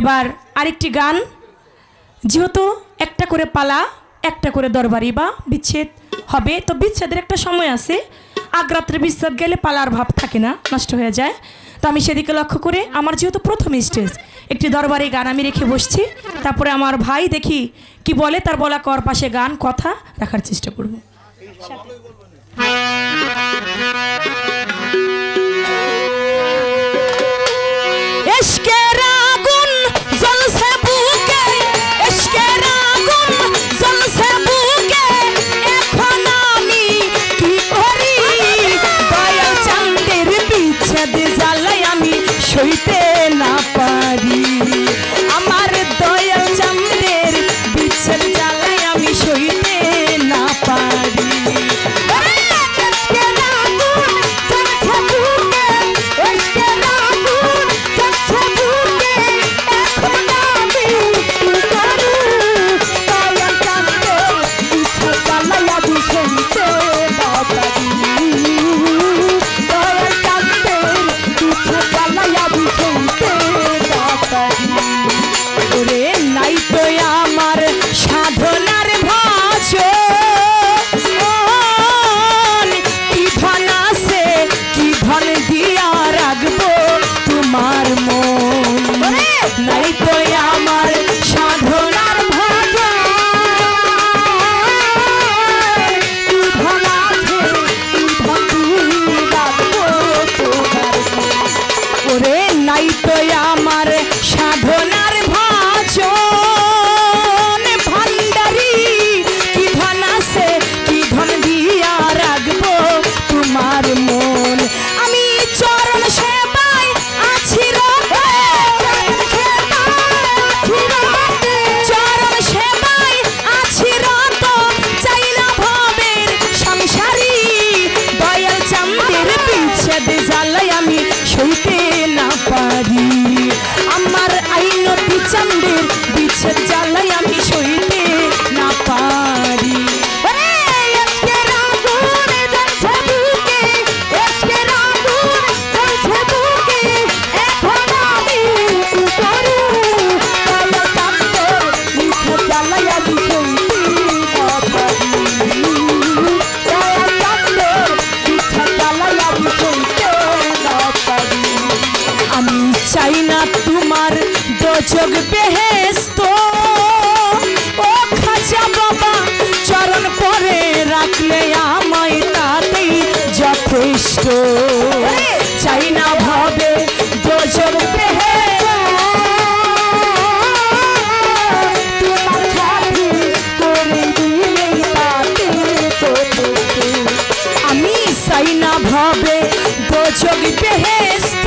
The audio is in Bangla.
এবার আরেকটি গান। যেহেতু একটা করে পালা, একটা করে দরবারি বা বিচ্ছেদ হবে, তো বিচ্ছেদের একটা সময় আছে। আগ্রাত্রে বিচ্ছেদ গেলে পালার ভাব থাকে না, নষ্ট হয়ে যায়। তো আমি সেদিকে লক্ষ্য করে আমার যেহেতু প্রথম স্টেজ, একটি দরবারি গান আমি রেখে বসছি। তারপরে আমার ভাই দেখি কি বলে, তার বলা কর পাশে গান, কথা রাখার চেষ্টা করব। এসকের মানুষের জ্বালাই না তোমার দোচক বেহেস্ত ও খাজা বাবা, চরণ পরে রাখলে আমায় তাতেই যথেষ্ট। চাই না ভাবে দোচক আমি চাই না ভাবে দোচক বেহেস্ত